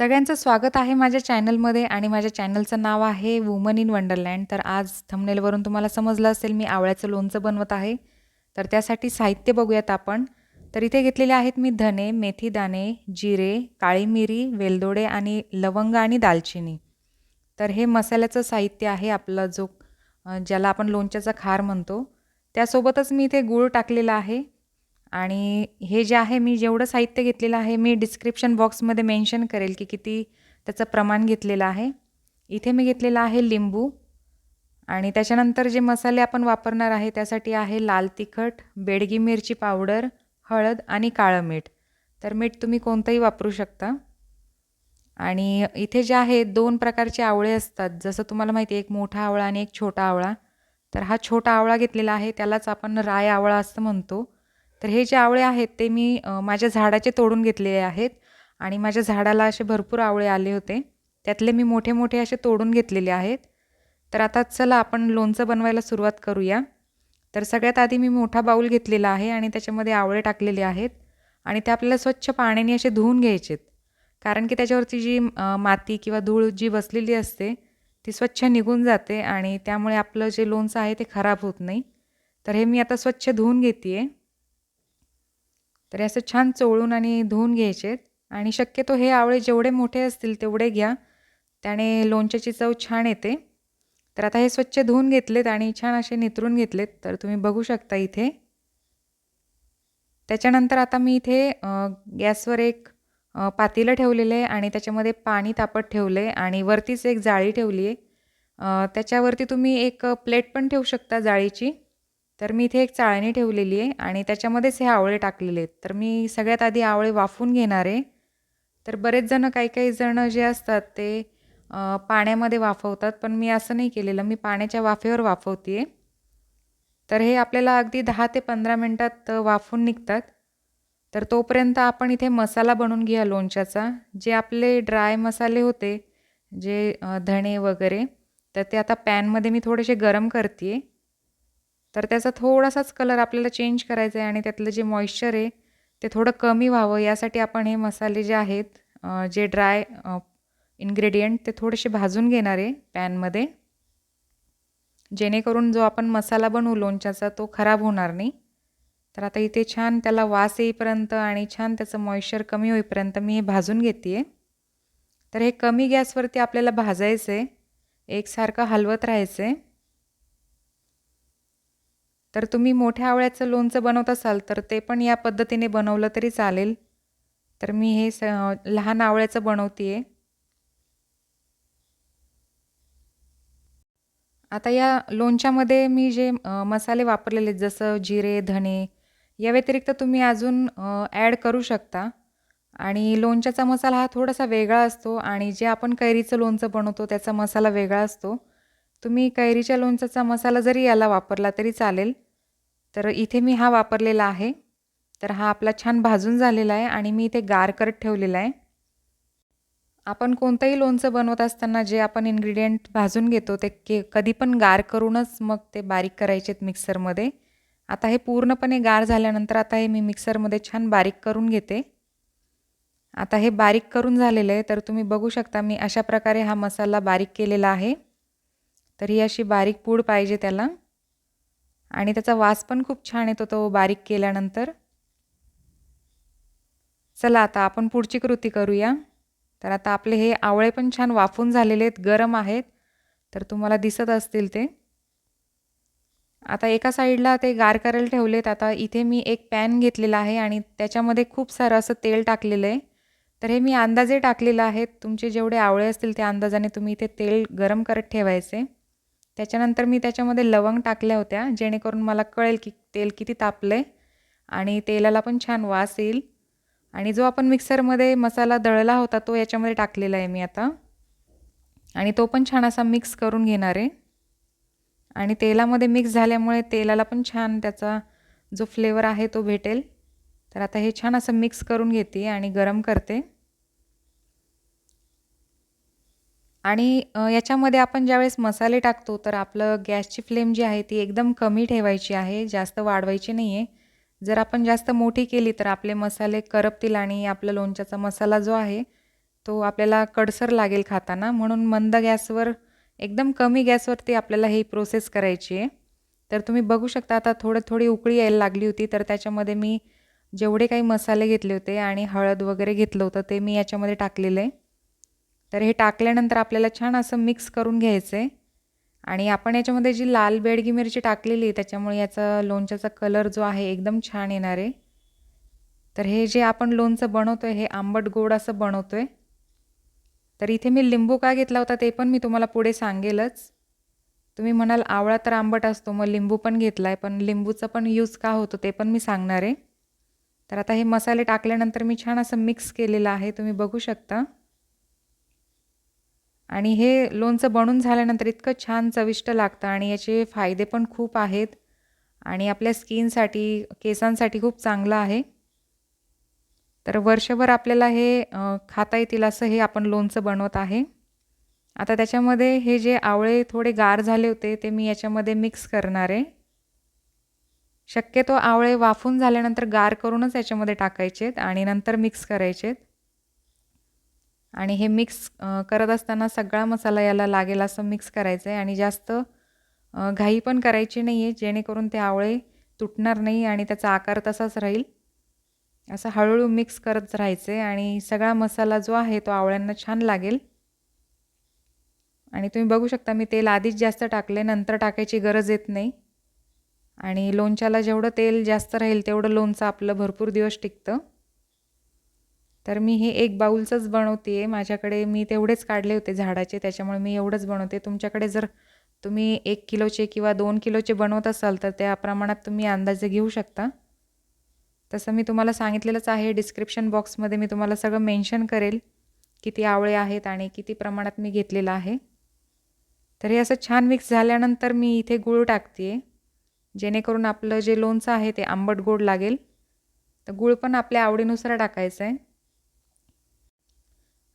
सगळ्यांचं स्वागत आहे माझ्या चॅनलमध्ये आणि माझ्या चॅनलचं नाव आहे वुमन इन वंडरलँड तर आज थंबनेलवरून तुम्हाला समजलं असेल मी आवळ्याचं लोणचं बनवत आहे. तर त्यासाठी साहित्य बघूयात आपण. तर इथे घेतलेले आहेत मी धने मेथी दाणे जिरे काळी मिरी वेलदोडे आणि लवंग आणि दालचिनी. तर हे मसाल्याचं साहित्य आहे आपला जो ज्याला आपण लोणच्याचा खार म्हणतो. त्यासोबतच मी इथे गूळ टाकलेला आहे. आणि हे जे आहे मी जेवढं साहित्य घेतलेलं आहे मी डिस्क्रिप्शन बॉक्समध्ये मेन्शन करेल की किती त्याचं प्रमाण घेतलेलं आहे. इथे मी घेतलेलं आहे लिंबू आणि त्याच्यानंतर जे मसाले आपण वापरणार आहे त्यासाठी आहे लाल तिखट बेडगी मिरची पावडर हळद आणि काळं मीठ. तर मीठ तुम्ही कोणतंही वापरू शकता. आणि इथे जे आहे दोन प्रकारचे आवळे असतात. जसं तुम्हाला माहिती आहे एक मोठा आवळा आणि एक छोटा आवळा. तर हा छोटा आवळा घेतलेला आहे त्यालाच आपण राय आवळा असं म्हणतो. तर हे जे आवळे आहेत ते मी माझ्या झाडाचे तोडून घेतलेले आहेत आणि माझ्या झाडाला असे भरपूर आवळे आले होते. त्यातले मी मोठे मोठे असे तोडून घेतलेले आहेत. तर आता चला आपण लोणचं बनवायला सुरुवात करूया. तर सगळ्यात आधी मी मोठा बाऊल घेतलेला आहे आणि त्याच्यामध्ये आवळे टाकलेले आहेत आणि ते आपल्याला स्वच्छ पाण्याने असे धुवून घ्यायचेत. कारण की त्याच्यावरची जी माती किंवा धूळ जी बसलेली असते ती स्वच्छ निघून जाते आणि त्यामुळे आपलं जे लोणचं आहे ते खराब होत नाही. तर हे मी आता स्वच्छ धुवून घेते आहे तर असं छान चोळून आणि धुवून घ्यायचे. आणि शक्यतो हे आवळे जेवढे मोठे असतील तेवढे घ्या. त्याने लोणच्याची चव छान येते. तर आता हे स्वच्छ धुवून घेतलेत आणि छान असे नितरून घेतलेत. तर तुम्ही बघू शकता इथे. त्याच्यानंतर आता मी इथे गॅसवर एक पातेलं ठेवलेलं आहे आणि त्याच्यामध्ये पाणी तापत ठेवलं आहे आणि वरतीच एक जाळी ठेवली आहे त्याच्यावरती तुम्ही एक प्लेट पण ठेवू शकता जाळीची. तर मी इथे एक चाळणी ठेवलेली आहे आणि त्याच्यामध्येच हे आवळे टाकलेले आहेत. तर मी सगळ्यात आधी आवळे वाफून घेणार आहे. तर बरेच जण काही काही जण जे असतात ते पाण्यामध्ये वाफवतात पण मी असं नाही केलेलं. मी पाण्याच्या वाफेवर वाफवते आहे तर हे आपल्याला अगदी दहा ते पंधरा मिनटात वाफून निघतात. तर तोपर्यंत आपण इथे मसाला बनवून घ्या लोणच्याचा. जे आपले ड्राय मसाले होते जे धणे वगैरे तर ते आता पॅनमध्ये मी थोडेसे गरम करते आहे तर त्याचा थोडासाच कलर आपल्याला चेंज करायचा आहे आणि त्यातलं जे मॉइश्चर आहे ते थोडं कमी व्हावं. यासाठी आपण हे मसाले जे आहेत जे ड्राय इन्ग्रेडियंट ते थोडेसे भाजून घेणार आहे पॅनमध्ये जेणेकरून जो आपण मसाला बनवू लोणच्याचा तो खराब होणार नाही. तर आता इथे छान त्याला वास येईपर्यंत आणि छान त्याचं मॉइश्चर कमी होईपर्यंत मी हे भाजून घेते आहे तर हे कमी गॅसवरती आपल्याला भाजायचं आहे एकसारखं हलवत राहायचं आहे तर तुम्ही मोठ्या आवळ्याचं लोणचं बनवत असाल तर ते पण या पद्धतीने बनवलं तरी चालेल. तर मी हे स लहान आवळ्याचं बनवते आहे आता या लोणच्यामध्ये मी जे मसाले वापरलेले आहेत जसं जिरे धणे या व्यतिरिक्त तुम्ही अजून ॲड करू शकता. आणि लोणच्याचा मसाला हा थोडासा वेगळा असतो आणि जे आपण कैरीचं लोणचं बनवतो त्याचा मसाला वेगळा असतो. तुम्ही कैरीच्या लोणचाचा मसाला जरी याला वापरला तरी चालेल. तर इथे मी हा वापरलेला आहे. तर हा आपला छान भाजून झालेला आहे आणि मी इथे गार करत ठेवलेला आहे. आपण कोणतंही लोणचं बनवत असताना जे आपण इन्ग्रेडियंट भाजून घेतो ते के कधी पण गार करूनच मग ते बारीक करायचे आहेत मिक्सरमध्ये आता हे पूर्णपणे गार झाल्यानंतर आता हे मी मिक्सरमध्ये छान बारीक करून घेते. आता हे बारीक करून झालेलं आहे. तर तुम्ही बघू शकता मी अशा प्रकारे हा मसाला बारीक केलेला आहे. तर ही अशी बारीक पूड पाहिजे त्याला. आणि त्याचा वास पण खूप छान येतो तो बारीक केल्यानंतर. चला आता आपण पुढची कृती करूया. तर आता आपले हे आवळे पण छान वाफून झालेले आहेत गरम आहेत. तर तुम्हाला दिसत असतील ते. आता एका साईडला ते गार करायला ठेवलेत. आता इथे मी एक पॅन घेतलेला आहे आणि त्याच्यामध्ये खूप सारं असं तेल टाकलेलं आहे. तर हे मी अंदाजे टाकलेलं आहे. तुमचे जेवढे आवळे असतील त्या अंदाजाने तुम्ही इथे तेल गरम करत ठेवायचे. त्याच्यानंतर मी त्याच्यामध्ये लवंग टाकल्या होत्या जेणेकरून मला कळेल की तेल किती तापलं आहे आणि तेलाला पण छान वास येईल. आणि जो आपण मिक्सरमध्ये मसाला दळला होता तो याच्यामध्ये टाकलेला आहे मी आता. आणि तो पण छान असा मिक्स करून घेणार आहे. आणि तेलामध्ये मिक्स झाल्यामुळे तेलाला पण छान त्याचा जो फ्लेवर आहे तो भेटेल. तर आता हे छान असं मिक्स करून घेते आणि गरम करते. आणि अ, याच्यामध्ये आपण ज्यावेळेस मसाले टाकतो तर आपलं गॅसची फ्लेम जी आहे ती एकदम कमी ठेवायची आहे जास्त वाढवायची नाही आहे जर आपण जास्त मोठी केली तर आपले मसाले करपतील आणि आपला लोणच्याचा मसाला जो आहे तो आपल्याला कडसर लागेल खाताना. म्हणून मंद गॅसवर एकदम कमी गॅसवरती आपल्याला ही प्रोसेस करायची आहे. तर तुम्ही बघू शकता आता थोडं थोडी उकळी यायला लागली होती तर त्याच्यामध्ये मी जेवढे काही मसाले घेतले होते आणि हळद वगैरे घेतलं होतं ते मी याच्यामध्ये टाकलेलं आहे. तर हे टाकल्यानंतर आपल्याला छान असं मिक्स करून घ्यायचं आहे आणि आपण याच्यामध्ये जी लाल बेडगी मिरची टाकलेली आहे त्याच्यामुळे याचा लोणच्याचा कलर जो आहे एकदम छान येणार आहे. तर हे जे आपण लोणचं बनवतो आहे हे आंबट गोड असं बनवतो आहे तर इथे मी लिंबू का घेतला होता ते पण मी तुम्हाला पुढे सांगेलच. तुम्ही म्हणाल आवळा तर आंबट असतो मग लिंबू पण घेतला आहे पण लिंबूचा पण यूज का होतो ते पण मी सांगणार आहे. तर आता हे मसाले टाकल्यानंतर मी छान असं मिक्स केलेलं आहे तुम्ही बघू शकता. आणि हे लोणचं बनून झाल्यानंतर इतकं छान चविष्ट लागतं आणि याचे फायदे पण खूप आहेत आणि आपल्या स्किनसाठी केसांसाठी खूप चांगलं आहे. तर वर्षभर आपल्याला हे खाता येतील असं हे आपण लोणचं बनवत आहे. आता त्याच्यामध्ये हे जे आवळे थोडे गार झाले होते ते मी याच्यामध्ये मिक्स करणार आहे. शक्यतो आवळे वाफून झाल्यानंतर गार करूनच याच्यामध्ये टाकायचेत आणि नंतर मिक्स करायचेत. आणि हे मिक्स करत असताना सगळा मसाला याला लागेल असं मिक्स करायचं आहे आणि जास्त घाई पण करायची नाही आहे जेणेकरून ते आवळे तुटणार नाही आणि त्याचा आकार तसाच राहील. असं हळूहळू मिक्स करत राहायचे आणि सगळा मसाला जो आहे तो आवळ्यांना छान लागेल. आणि तुम्ही बघू शकता मी तेल आधीच जास्त टाकले नंतर टाकायची गरज येत नाही. आणि लोणच्याला जेवढं तेल जास्त राहील तेवढं लोणचं आपलं भरपूर दिवस टिकतं. तर मी हे एक बाऊलचंच बनवते. आहे माझ्याकडे मी तेवढेच काढले होते झाडाचे त्याच्यामुळे मी एवढंच बनवते. तुमच्याकडे जर तुम्ही एक किलोचे किंवा दोन किलोचे बनवत असाल तर त्या प्रमाणात तुम्ही अंदाजे घेऊ शकता. तसं मी तुम्हाला सांगितलेलंच आहे. डिस्क्रिप्शन बॉक्समध्ये मी तुम्हाला सगळं मेन्शन करेल किती आवळे आहेत आणि किती प्रमाणात मी घेतलेलं आहे. तर हे असं छान मिक्स झाल्यानंतर मी इथे गूळ टाकते आहे जेणेकरून आपलं जे लोणचं आहे ते आंबट गोड लागेल. तर गूळ पण आपल्या आवडीनुसार टाकायचं आहे.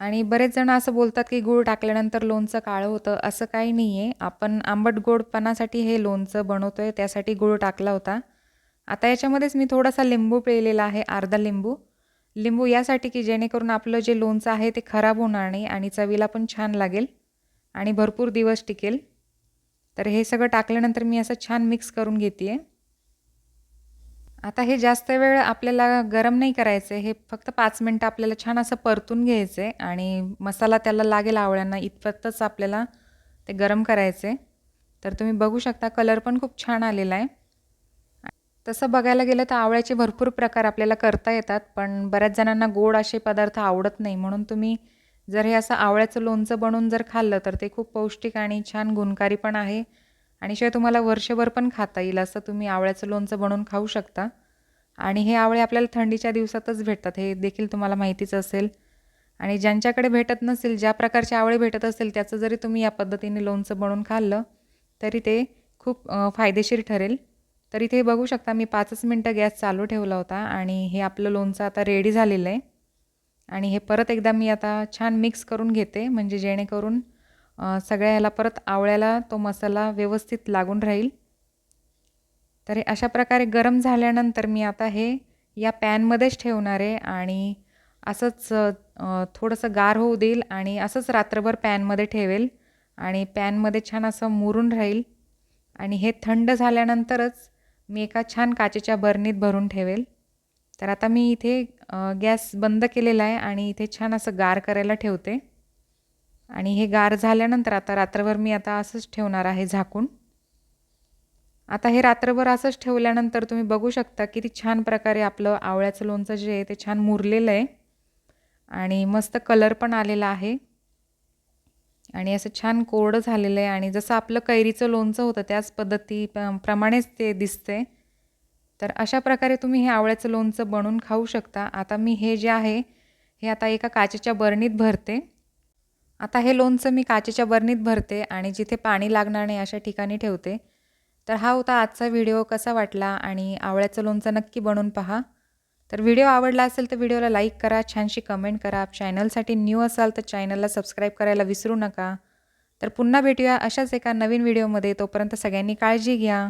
आणि बरेच जण असं बोलतात की गूळ टाकल्यानंतर लोणचं काळं होतं असं काही नाही आहे आपण आंबट गोडपणासाठी हे लोणचं बनवतो आहे त्यासाठी गूळ टाकला होता. आता याच्यामध्येच मी थोडासा लिंबू पिळलेला आहे अर्धा लिंबू. लिंबू यासाठी की जेणेकरून आपलं जे लोणचं आहे ते खराब होणार नाही आणि चवीला पण छान लागेल आणि भरपूर दिवस टिकेल. तर हे सगळं टाकल्यानंतर मी असं छान मिक्स करून घेते आहे आता हे जास्त वेळ आपल्याला गरम नाही करायचं हे फक्त पाच मिनटं आपल्याला छान असं परतून घ्यायचं आहे आणि मसाला त्याला लागेल आवळ्यांना इतपतच आपल्याला ते गरम करायचे तर तुम्ही बघू शकता कलर पण खूप छान आलेला आहे. तसं बघायला गेलं तर आवळ्याचे भरपूर प्रकार आपल्याला करता येतात पण बऱ्याच जणांना गोड असे पदार्थ आवडत नाही. म्हणून तुम्ही जर हे असं आवळ्याचं लोणचं बनवून जर खाल्लं तर ते खूप पौष्टिक आणि छान गुणकारी पण आहे. आणि शिवाय तुम्हाला वर्षभर पण खाता येईल असं तुम्ही आवळ्याचं लोणचं बनवून खाऊ शकता. आणि हे आवळे आपल्याला थंडीच्या दिवसातच भेटतात हे देखील तुम्हाला माहितीच असेल. आणि ज्यांच्याकडे भेटत नसेल ज्या प्रकारचे आवळे भेटत असेल त्याचं जरी तुम्ही या पद्धतीने लोणचं बनवून खाल्लं तरी ते खूप फायदेशीर ठरेल. तर इथे बघू शकता मी पाचच मिनटं गॅस चालू ठेवला होता आणि हे आपलं लोणचं आता रेडी झालेलं आहे. आणि हे परत एकदा मी आता छान मिक्स करून घेते म्हणजे जेणेकरून सगळ्या ह्याला परत आवळ्याला तो मसाला व्यवस्थित लागून राहील. तर अशा प्रकारे गरम झाल्यानंतर मी आता हे या पॅनमध्येच ठेवणार आहे आणि असंच थोडंसं गार होऊ देईल आणि असंच रात्रभर पॅनमध्ये ठेवेल आणि पॅनमध्ये छान असं मुरून राहील. आणि हे थंड झाल्यानंतरच मी एका छान काचेच्या बरणीत भरून ठेवेल. तर आता मी इथे गॅस बंद केलेला आहे आणि इथे छान असं गार करायला ठेवते. आणि हे गार झाल्यानंतर आता रात्रभर मी आता असंच ठेवणार आहे झाकून. आता हे रात्रभर असंच ठेवल्यानंतर तुम्ही बघू शकता किती छान प्रकारे आपलं आवळ्याचं लोणचं जे आहे ते छान मुरलेलं आहे. आणि मस्त कलर पण आलेला आहे. आणि असं छान कोरडं झालेलं आहे. आणि जसं आपलं कैरीचं लोणचं होतं त्याच पद्धती प्रमाणेच ते दिसते तर अशा प्रकारे तुम्ही हे आवळ्याचं लोणचं बनवून खाऊ शकता. आता मी हे जे आहे हे आता एका काचेच्या बरणीत भरते. आता हे लोणचं मी काचेच्या बरणीत भरते आणि जिथे पाणी लागणार नाही अशा ठिकाणी ठेवते. तर हा होता आजचा व्हिडिओ. कसा वाटला आणि आवळ्याचं लोणचं नक्की बनवून पहा. तर व्हिडिओ आवडला असेल तर व्हिडिओला लाईक करा छानशी कमेंट करा. चॅनलसाठी न्यू असाल तर चॅनलला सबस्क्राईब करायला विसरू नका. तर पुन्हा भेटूया अशाच एका नवीन व्हिडिओमध्ये. तोपर्यंत सगळ्यांनी काळजी घ्या.